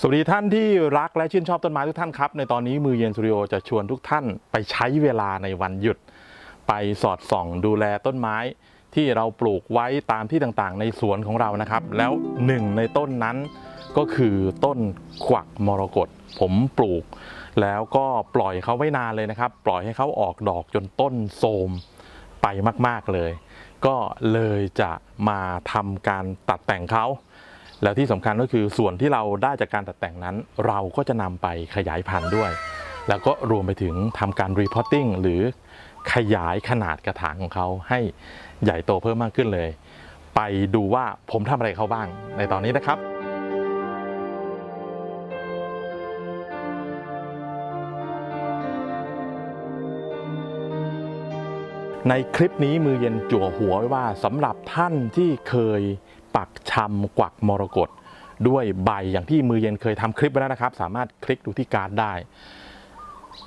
สวัสดีท่านที่รักและชื่นชอบต้นไม้ทุกท่านครับ ในตอนนี้มือเย็นสตูดิโอจะชวนทุกท่านไปใช้เวลาในวันหยุด ไปสอดส่องดูแลต้นไม้ที่เราปลูกไว้ตามที่ต่างๆ ในสวนของเรานะครับ แล้วหนึ่งในต้นนั้นก็คือต้นกวักมรกตผมปลูก แล้วก็ปล่อยเขาไว้นานเลยนะครับ ปล่อยให้เขาออกดอกจนต้นโทรมไปมากๆเลย ก็เลยจะมาทำการตัดแต่งเขา แล้วที่สำคัญก็คือส่วนที่เราได้จากการตัดแต่งนั้น เราก็จะนำไปขยายพันธุ์ด้วย แล้วก็รวมไปถึงทำการรีพอร์ติ้งหรือขยายขนาดกระถางของเขาให้ใหญ่โตเพิ่มมากขึ้นเลย ไปดูว่าผมทำอะไรเขาบ้างในตอนนี้นะครับในคลิปนี้มือเย็นจั่วหัวไว้ว่าสำหรับท่านที่เคย ปักชำกวักมรกตด้วยใบอย่างที่มือเย็นเคยทำคลิปไว้แล้วนะครับ สามารถคลิกดูที่การ์ดได้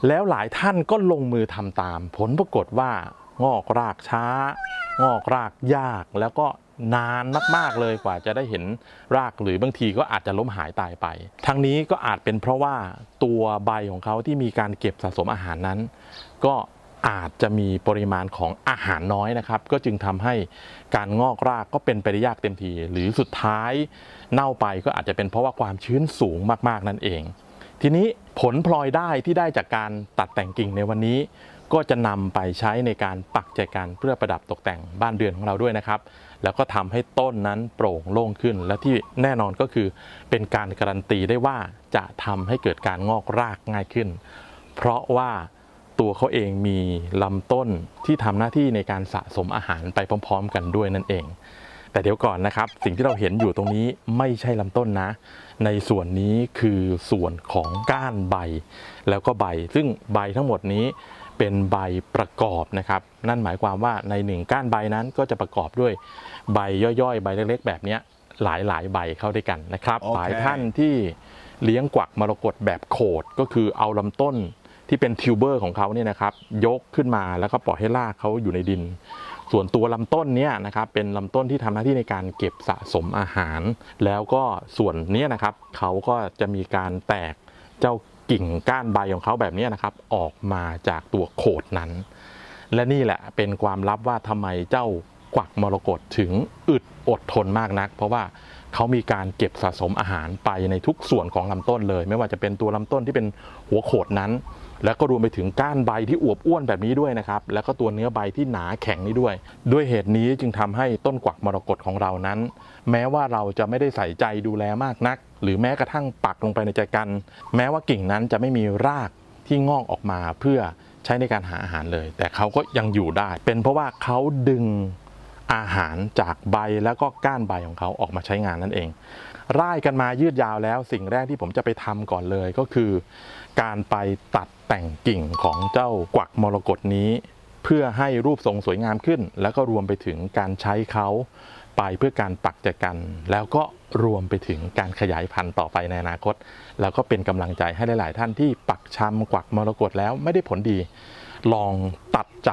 แล้วหลายท่านก็ลงมือทำตาม ผลปรากฏว่างอกรากช้า งอกรากยากแล้วก็นานมาก ๆ เลยกว่าจะได้เห็นรากหรือบางทีก็อาจจะล้มหายตายไป ทั้งนี้ก็อาจเป็นเพราะว่าตัวใบของเขาที่มีการเก็บสะสมอาหารนั้น ก็ อาจจะมีปริมาณของอาหารน้อยนะครับ ก็จึงทำให้การงอกรากก็เป็นไปได้ยากเต็มที หรือสุดท้ายเน่าไปก็อาจจะเป็นเพราะว่าความชื้นสูงมากๆนั่นเอง ทีนี้ผลพลอยได้ที่ได้จากการตัดแต่งกิ่งในวันนี้ ก็จะนำไปใช้ในการปักใจกันเพื่อประดับตกแต่งบ้านเรือนของเราด้วยนะครับ แล้วก็ทำให้ต้นนั้นโปร่งโล่งขึ้น และที่แน่นอนก็คือ เป็นการการันตีได้ว่าจะทำให้เกิดการงอกรากง่ายขึ้น เพราะว่า ตัวเขาเองมีลำต้นที่ทำหน้าที่ในการสะสมอาหารไปพร้อม ๆ กันด้วยนั่นเอง แต่เดี๋ยวก่อนนะครับ สิ่งที่เราเห็นอยู่ตรงนี้ไม่ใช่ลำต้นนะ ในส่วนนี้คือส่วนของก้านใบ แล้วก็ใบ ซึ่งใบทั้งหมดนี้เป็นใบประกอบนะครับ นั่นหมายความว่าในหนึ่งก้านใบนั้นก็จะประกอบด้วยใบย่อยๆ ใบเล็กๆ แบบเนี้ยหลายๆ ใบเข้าด้วยกันนะครับโอเคหลายท่านที่เลี้ยงกวักมรกตแบบโขดก็คือเอาลำต้น ที่เป็นทิวเบอร์ของเขาเนี่ยนะครับยกขึ้นมาแล้วก็ปล่อยให้รากเขาอยู่ในดิน ส่วนตัวลำต้นเนี่ยนะครับเป็นลำต้นที่ทำหน้าที่ในการเก็บสะสมอาหาร แล้วก็ส่วนนี้นะครับเขาก็จะมีการแตกเจ้ากิ่งก้านใบของเขาแบบนี้นะครับออกมาจากตัวโขดนั้น และนี่แหละเป็นความลับว่าทำไมเจ้า กวักมรกตถึงอึดอดทนมากนัก เพราะว่าเขามีการเก็บสะสมอาหารไปในทุกส่วนของลำต้นเลย ไม่ว่าจะเป็นตัวลำต้นที่เป็นหัวโขดนั้น แล้วก็รวมไปถึงก้านใบที่อวบอ้วนแบบนี้ด้วยนะครับ แล้วก็ตัวเนื้อใบที่หนาแข็งนี้ด้วย ด้วยเหตุนี้จึงทำให้ต้นกวักมรกตของเรานั้น แม้ว่าเราจะไม่ได้ใส่ใจดูแลมากนัก หรือแม้กระทั่งปักลงไปในใจกัน แม้ว่ากิ่งนั้นจะไม่มีรากที่งอกออกมาเพื่อใช้ในการหาอาหารเลย แต่เขาก็ยังอยู่ได้ เป็นเพราะว่าเขาดึง อาหารจากใบแล้วก็ก้านใบของเขาออกมาใช้งานนั่นเองร่ายกันมายืดยาวแล้วสิ่งแรกที่ผมจะไปทำก่อนเลยก็คือ การไปตัดแต่งกิ่งของเจ้ากวักมรกตนี้ เพื่อให้รูปทรงสวยงามขึ้น แล้วก็รวมไปถึงการใช้เขาไปเพื่อการปักจักัน แล้วก็รวมไปถึงการขยายพันธุ์ต่อไปในอนาคต แล้วก็เป็นกำลังใจให้หลาย ๆ ท่านที่ปักชำกวักมรกตแล้วไม่ได้ผลดี ลองตัดใจ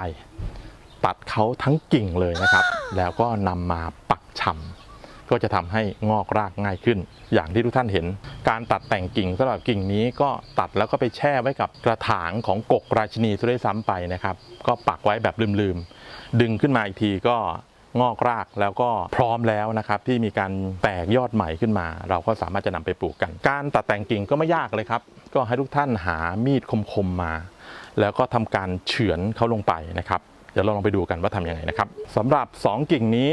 ตัดเขาทั้งกิ่งเลยนะครับ แล้วก็นำมาปักชำก็จะทำให้งอกรากง่ายขึ้น อย่างที่ทุกท่านเห็น การตัดแต่งกิ่งสำหรับกิ่งนี้ก็ตัดแล้วก็ไปแช่ไว้กับกระถางของกกราชินีซะด้วยซ้ำไปนะครับ ก็ปักไว้แบบลืมๆ ดึงขึ้นมาอีกทีก็งอกรากแล้วก็พร้อมแล้วนะครับ ที่มีการแตกยอดใหม่ขึ้นมา เราก็สามารถจะนำไปปลูกกัน การตัดแต่งกิ่งก็ไม่ยากเลยครับ ก็ให้ทุกท่านหามีดคมๆมา แล้วก็ทำการเฉือนเขาลงไปนะครับ ดี๋ยวเราลองไปดูกันว่าทำยังไงนะครับสำหรับสองกิ่งนี้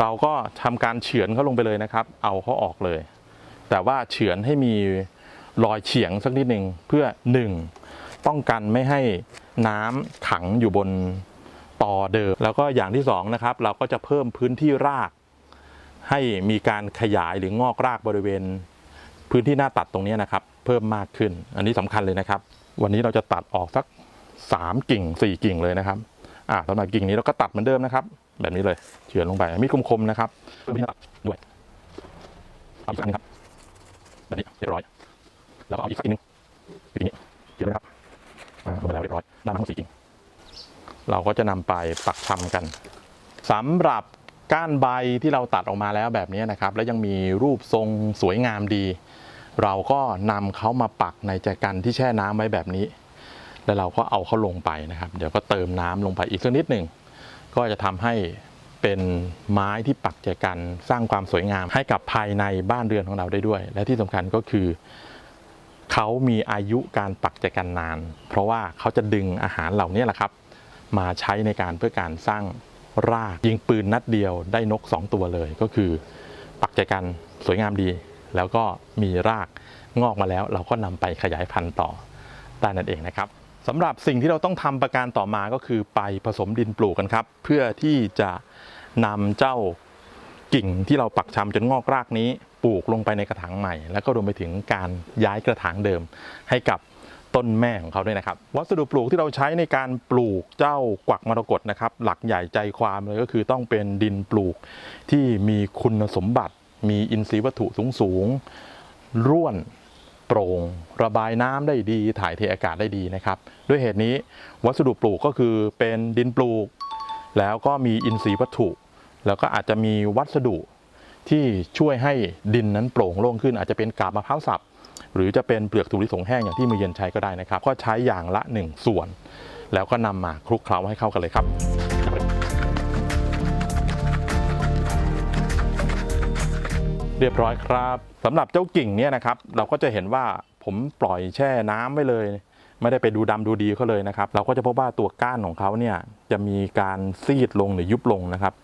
เราก็ทำการเฉือนเขาลงไปเลยนะครับ เอาเขาออกเลย แต่ว่าเฉือนให้มีรอยเฉียงสักนิดหนึ่งเพื่อหนึ่งป้องกันไม่ให้น้ำขังอยู่บนตอเดิม แล้วก็อย่างที่สองนะครับเราก็จะเพิ่มพื้นที่ราก ให้มีการขยายหรืองอกรากบริเวณ พื้นที่หน้าตัดตรงนี้นะครับ เพิ่มมากขึ้น อันนี้สำคัญเลยนะครับ วันนี้เราจะตัดออกสัก สามกิ่งสี่กิ่งเลยนะครับอ่าสำหรับกิ่งนี้เราก็ตัดเหมือนเดิมนะครับ แบบนี้เลยเฉือนลงไปมีดคมๆนะครับเพิ่มที่ตัดด้วยเอาอีกครั้งหนึงครับแบบนี้เรียบร้อย แล้วก็เอาอีกสักกิ่งหนึงกิ่งนี้เฉือนเลยครับอ่าลงไปแล้วเรียบร้อยด้านทั้งสี่กิ่งเราก็จะนำไปปักชำกันสำหรับก้านใบที่เราตัดออกมาแล้วแบบนี้นะครับ แล้วยังมีรูปทรงสวยงามดี เราก็นำเขามาปักในแจกันที่แช่น้ำไว้แบบนี้ แล้วเราก็เอาเขาลงไปนะครับ เดี๋ยวก็เติมน้ำลงไปอีกสักนิดหนึ่งก็จะทำให้เป็นไม้ที่ปักแจกันสร้างความสวยงามให้กับภายในบ้านเรือนของเราได้ด้วย และที่สำคัญก็คือเขามีอายุการปักแจกันนาน เพราะว่าเขาจะดึงอาหารเหล่านี้แหละครับ มาใช้ในการเพื่อการสร้างรากยิงปืนนัดเดียวได้นก 2 ตัวเลยก็คือ ปักแจกันสวยงามดี แล้วก็มีรากงอกมาแล้ว เราก็นำไปขยายพันธุ์ต่อได้นั่นเองนะครับ สำหรับสิ่งที่เราต้องทำประการต่อมาก็คือไปผสมดินปลูกกันครับ เพื่อที่จะนำเจ้ากิ่งที่เราปักชำจนงอกรากนี้ปลูกลงไปในกระถางใหม่ แล้วก็รวมไปถึงการย้ายกระถางเดิม ให้กับต้นแม่ของเขาด้วยนะครับ วัสดุปลูกที่เราใช้ในการปลูกเจ้ากวักมรกตนะครับ หลักใหญ่ใจความเลยก็คือต้องเป็นดินปลูกที่มีคุณสมบัติ มีอินทรีย์วัตถุสูงสูงร่วน ปร่ง ระบายน้ำได้ดี ถ่ายเทอากาศได้ดีนะครับ ด้วยเหตุนี้วัสดุปลูกก็คือเป็นดินปลูก แล้วก็มีอินทรีย์วัตถุ แล้วก็อาจจะมีวัสดุที่ช่วยให้ดินนั้นโปร่งโล่งขึ้น อาจจะเป็นกาบมะพร้าวสับหรือจะเป็นเปลือกถั่วลิสงแห้งอย่างที่มือเย็นใช้ก็ได้นะครับ ก็ใช้อย่างละ 1 ส่วน แล้วก็นำมาคลุกเคล้าให้เข้ากันเลยครับ เรียบร้อยครับสำหรับเจ้ากิ่งเนี่ยนะครับ เราก็จะเห็นว่าผมปล่อยแช่น้ำไว้เลย ไม่ได้ไปดูดำดูดีเขาเลยนะครับ เราก็จะพบว่าตัวก้านของเขาเนี่ยจะมีการซีดลงหรือยุบลงนะครับ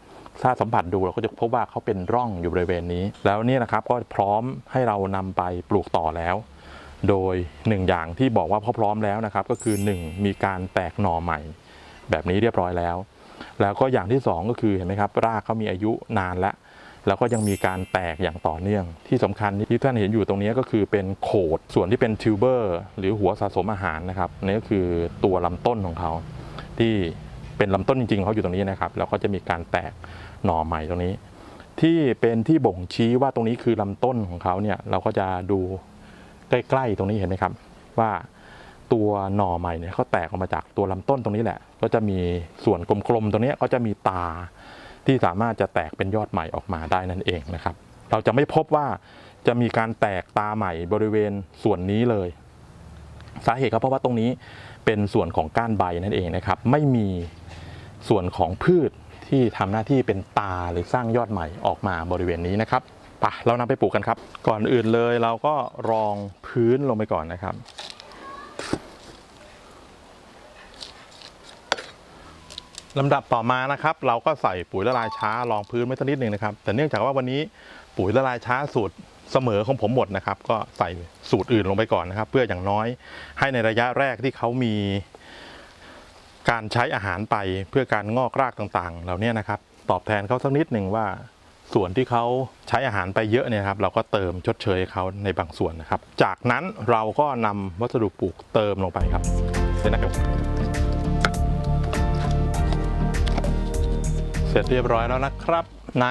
ถ้าสัมผัสดูเราก็จะพบว่าเขาเป็นร่องอยู่บริเวณนี้ แล้วเนี่ยนะครับก็พร้อมให้เรานำไปปลูกต่อแล้ว โดยหนึ่งอย่างที่บอกว่าเขาพร้อมแล้วนะครับ ก็คือ 1 มีการแตกหน่อใหม่ แบบนี้เรียบร้อยแล้ว แล้วก็อย่างที่สองก็คือเห็นไหมครับรากเขามีอายุนานแล้ว แล้วก็ยังมีการแตกอย่างต่อเนื่อง ที่สำคัญที่ท่านเห็นอยู่ตรงนี้ก็คือเป็นโขดส่วนที่เป็นทิวเบอร์ หรือหัวสะสมอาหารนะครับนี่ก็คือตัวลำต้นของเขา ที่เป็นลำต้นจริงๆเขาอยู่ตรงนี้นะครับแล้วก็จะมีการแตกหน่อใหม่ตรงนี้ ที่เป็นที่บ่งชี้ว่าตรงนี้คือลำต้นของเขาเนี่ยเราก็จะดูใกล้ๆตรงนี้เห็นไหมครับ ว่าตัวหน่อใหม่เนี่ยเขาแตกออกมาจากตัวลำต้นตรงนี้แหละ ก็จะมีส่วนกลมๆตรงนี้ก็จะมีตา ที่สามารถจะแตกเป็นยอดใหม่ออกมาได้นั่นเองนะครับ เราจะไม่พบว่าจะมีการแตกตาใหม่บริเวณส่วนนี้เลย สาเหตุก็เพราะว่าตรงนี้เป็นส่วนของก้านใบนั่นเองนะครับ ไม่มีส่วนของพืชที่ทำหน้าที่เป็นตาหรือสร้างยอดใหม่ออกมาบริเวณนี้นะครับไปะเรานำไปปลูกกันครับ ก่อนอื่นเลยเราก็รองพื้นลงไปก่อนนะครับ ลำดับต่อมานะครับ เราก็ใส่ปุ๋ยละลายช้ารองพื้นไว้สักนิดหนึ่งนะครับ แต่เนื่องจากว่าวันนี้ปุ๋ยละลายช้าสูตรเสมอของผมหมดนะครับ ก็ใส่สูตรอื่นลงไปก่อนนะครับ เพื่ออย่างน้อยให้ในระยะแรกที่เขามีการใช้อาหารไปเพื่อการงอกรากต่างๆ เหล่านี้นะครับ ตอบแทนเขาสักนิดหนึ่งว่า ส่วนที่เขาใช้อาหารไปเยอะเนี่ยครับ เราก็เติมชดเชยเขาในบางส่วนนะครับ จากนั้นเราก็นำวัสดุปลูกเติมลงไปครับเสร็จนะครับ เสร็จเรียบร้อยแล้วนะครับ ใน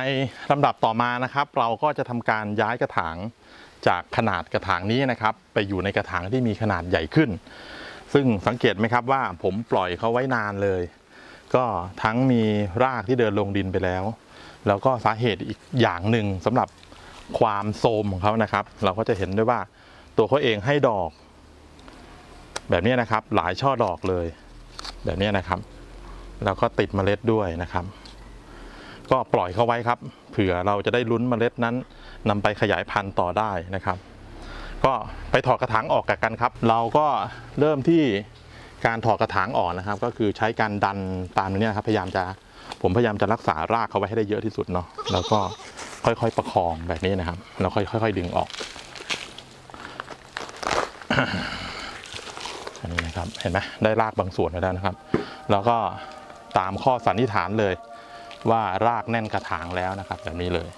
ลำดับต่อมานะครับ เราก็จะทำการย้ายกระถางจากขนาดกระถางนี้นะครับ ไปอยู่ในกระถางที่มีขนาดใหญ่ขึ้น ซึ่งสังเกตไหมครับว่าผมปล่อยเขาไว้นานเลย ก็ทั้งมีรากที่เดินลงดินไปแล้ว แล้วก็สาเหตุอีกอย่างหนึ่งสำหรับความโทมของเขานะครับ เราก็จะเห็นได้ว่าตัวเขาเองให้ดอก แบบนี้นะครับหลายช่อดอกเลย แบบนี้นะครับ แล้วก็ติดเมล็ดด้วยนะครับ ก็ปล่อยเขาไว้ครับ เผื่อเราจะได้ลุ้นเมล็ดนั้นนำไปขยายพันธุ์ต่อได้นะครับ ก็ไปถอดกระถางออกกันครับ เราก็เริ่มที่การถอดกระถางออกนะครับ ก็คือใช้การดันตามนี้นะครับ พยายามจะผมพยายามจะรักษารากเขาไว้ให้ได้เยอะที่สุดเนาะแล้วก็ค่อยๆประคองแบบนี้นะครับแล้วค่อยๆดึงออกอันนี้นะครับเห็นไหมได้รากบางส่วนไปแล้วนะครับ แล้วก็ตามข้อสันนิษฐานเลย ว่ารากแน่นกระถางแล้วนะครับแบบนี้เลย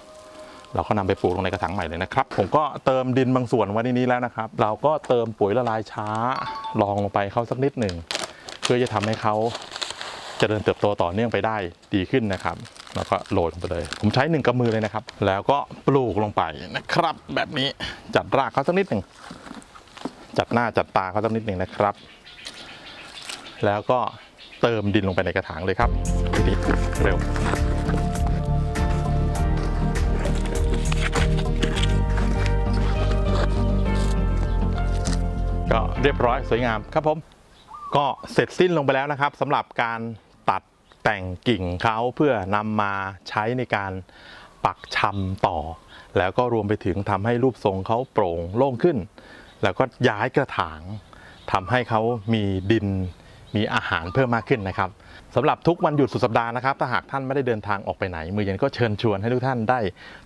เราก็นำไปปลูกลงในกระถางใหม่เลยนะครับ ผมก็เติมดินบางส่วนไว้ในนี้แล้วนะครับ เราก็เติมปุ๋ยละลายช้าลองลงไปเข้าสักนิดหนึ่งเพื่อจะทำให้เขาเจริญเติบโตต่อเนื่องไปได้ดีขึ้นนะครับ แล้วก็โรยลงไปเลย ผมใช้หนึ่งกำมือเลยนะครับ แล้วก็ปลูกลงไปนะครับ แบบนี้จัดรากเขาสักนิดหนึ่งจัดหน้าจัดตาเขาสักนิดหนึ่งนะครับ แล้วก็เติมดินลงไปในกระถางเลยครับทีนี้เร็ว ก็เรียบร้อยสวยงามครับผม ก็เสร็จสิ้นลงไปแล้วนะครับสำหรับการตัดแต่งกิ่งเขาเพื่อนำมาใช้ในการปักชำต่อ แล้วก็รวมไปถึงทำให้รูปทรงเขาโปร่งโล่งขึ้น แล้วก็ย้ายกระถางทำให้เขามีดิน มีอาหารเพิ่มมากขึ้นนะครับสำหรับทุกวันหยุดสุดสัปดาห์นะครับ ถ้าหากท่านไม่ได้เดินทางออกไปไหน มือเย็นก็เชิญชวนให้ทุกท่านได้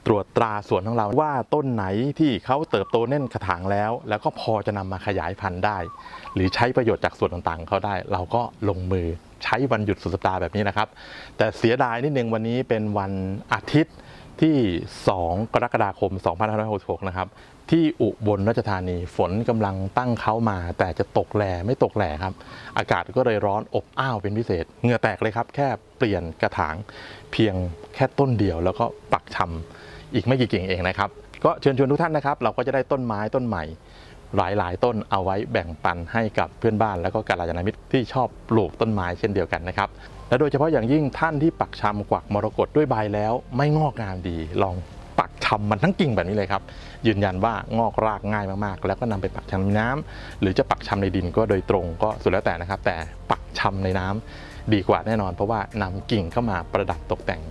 ตรวจตราสวนของเราว่าต้นไหนที่เขาเติบโตแน่นกระถางแล้ว แล้วก็พอจะนำมาขยายพันธุ์ได้ หรือใช้ประโยชน์จากส่วนต่างๆของเขาได้ เราก็ลงมือใช้วันหยุดสุดสัปดาห์แบบนี้นะครับ แต่เสียดายนิดนึงวันนี้เป็นวันอาทิตย์ ที่ 2 กรกฎาคม 2566 นะครับ ที่อุบลราชธานีฝนกำลังตั้งเข้ามา แต่จะตกแหล่ไม่ตกแหล่ครับ อากาศก็เลยร้อนอบอ้าวเป็นพิเศษ เหงื่อแตกเลยครับ แค่เปลี่ยนกระถางเพียงแค่ต้นเดียว แล้วก็ปักชำอีกไม่กี่กิ่งเองนะครับ ก็เชิญชวนทุกท่านนะครับ เราก็จะได้ต้นไม้ต้นใหม่ หลายๆ ต้นเอาไว้แบ่งปันให้กับเพื่อนบ้านแล้วก็กาลยานามิตรที่ชอบปลูกต้นไม้เช่นเดียวกันนะครับและโดยเฉพาะอย่างยิ่งท่านที่ปักชำกวักมรกตด้วยใบแล้ว ไม่งอกงามดี ลองปักชำมันทั้งกิ่งแบบนี้เลยครับ ยืนยันว่างอกรากง่ายมากๆ แล้วก็นำไปปักชำในน้ำหรือจะปักชำในดินก็โดยตรงก็สุดแล้วแต่นะครับ แต่ปักชำในน้ำดีกว่าแน่นอน เพราะว่านำกิ่งเข้ามาประดับตกแต่ง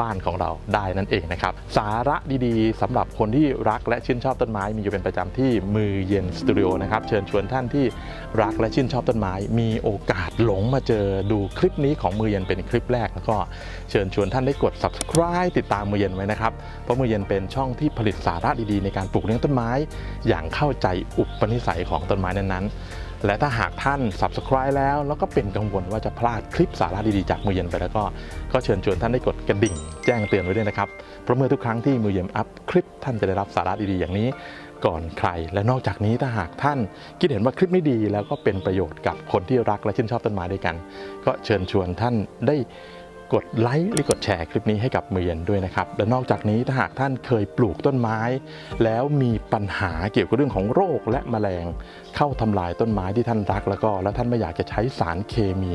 บ้านของเราได้นั่นเองนะครับ สาระดีๆสำหรับคนที่รักและชื่นชอบต้นไม้ มีอยู่เป็นประจำที่มือเย็นสตูดิโอนะครับ เชิญชวนท่านที่รักและชื่นชอบต้นไม้ มีโอกาสหลงมาเจอดูคลิปนี้ของมือเย็นเป็นคลิปแรก แล้วก็เชิญชวนท่านได้กด subscribe ติดตามมือเย็นไว้นะครับ เพราะมือเย็นเป็นช่องที่ผลิตสาระดีๆ ในการปลูกเลี้ยงต้นไม้ อย่างเข้าใจอุปนิสัยของต้นไม้นั้นๆ และถ้าหากท่าน subscribe แล้ว แล้วก็เป็นกังวลว่าจะพลาดคลิปสาระดีๆจากมือเย็นไปแล้วก็ ก็เชิญชวนท่านได้กดกระดิ่ง แจ้งเตือนไว้ด้วยนะครับ เพราะเมื่อทุกครั้งที่มือเย็นอัพคลิปท่านจะได้รับสาระดีๆอย่างนี้ก่อนใคร และนอกจากนี้ถ้าหากท่านคิดเห็นว่าคลิปนี้ดี แล้วก็เป็นประโยชน์กับคนที่รักและชื่นชอบต้นไม้ด้วยกัน ก็เชิญชวนท่านได้ กดไลค์หรือกดแชร์คลิปนี้ให้กับมือเย็นด้วยนะครับ และนอกจากนี้ถ้าหากท่านเคยปลูกต้นไม้ แล้วมีปัญหาเกี่ยวกับเรื่องของโรคและแมลง เข้าทำลายต้นไม้ที่ท่านรักแล้วก็ แล้วท่านไม่อยากจะใช้สารเคมี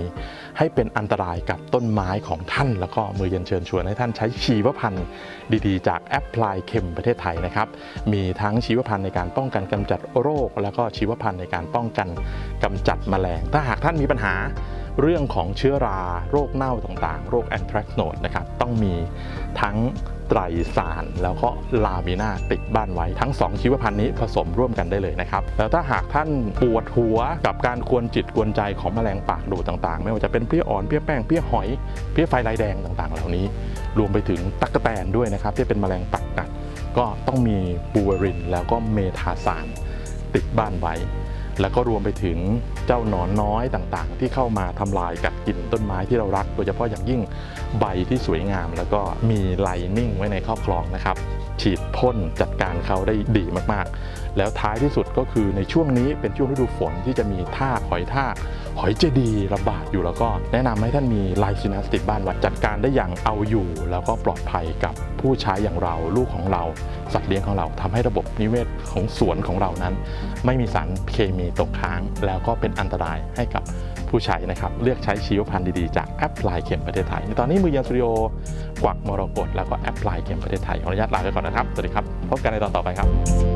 ให้เป็นอันตรายกับต้นไม้ของท่าน แล้วก็มือเย็นเชิญชวนให้ท่านใช้ชีวพันธุ์ดีๆ จากแอปพลายเข็มประเทศไทยนะครับมีทั้งชีวพันธุ์ในการป้องกันกำจัดโรค แล้วก็ชีวพันธุ์ในการป้องกันกำจัดแมลง ถ้าหากท่านมีปัญหา เรื่องของเชื้อราโรคเน่าต่างๆ โรคแอนทรักโนดนะครับต้องมีทั้งไตรสารแล้วก็ลามินาติดบ้านไว้ทั้ง 2 ชีวพันธุ์นี้ผสมร่วมกันได้เลยนะครับ แล้วถ้าหากท่านปวดหัวกับการกวนจิตกวนใจของแมลงปากดูดต่างๆ ไม่ว่าจะเป็นเพี้ยอ่อนเพี้ยแป้งเพี้ยหอยเพี้ยไฟลายแดงต่างๆ เหล่านี้ รวมไปถึงตั๊กแตนด้วยนะครับที่เป็นแมลงปักกัดก็ต้องมีบูเวรินแล้วก็เมทาสารติดบ้านไว้ แล้วก็รวมไปถึงเจ้าหนอนน้อยต่างๆ ที่เข้ามาทำลายกัดกินต้นไม้ที่เรารัก โดยเฉพาะอย่างยิ่งใบที่สวยงาม แล้วก็มีไลนิ่งไว้ในครอบครองนะครับ ฉีดพ่นจัดการเขาได้ดีมากๆ แล้วท้ายที่สุดก็คือในช่วงนี้เป็นช่วงฤดูฝนที่จะมีท่าหอยทาก หอยเจดีระบาดอยู่แล้วก็แนะนำให้ท่านมีไลซินัสติดบ้านไว้จัดการได้อย่างเอาอยู่ แล้วก็ปลอดภัยกับผู้ใช้อย่างเราลูกของเรา สัตว์เลี้ยงของเราทำให้ระบบนิเวศของสวนของเรานั้น ไม่มีสารเคมีตกค้าง แล้วก็เป็นอันตรายให้กับผู้ใช้นะครับเลือกใช้ชีวพันธุ์ดีๆ จากแอปพลายเข็มประเทศไทยในตอนนี้มือเย็นสตูดิโอกวักมรกตแล้วก็แอปพลายเข็มประเทศไทยขออนุญาตลาไปก่อนนะครับสวัสดีครับพบกันในตอนต่อไปครับ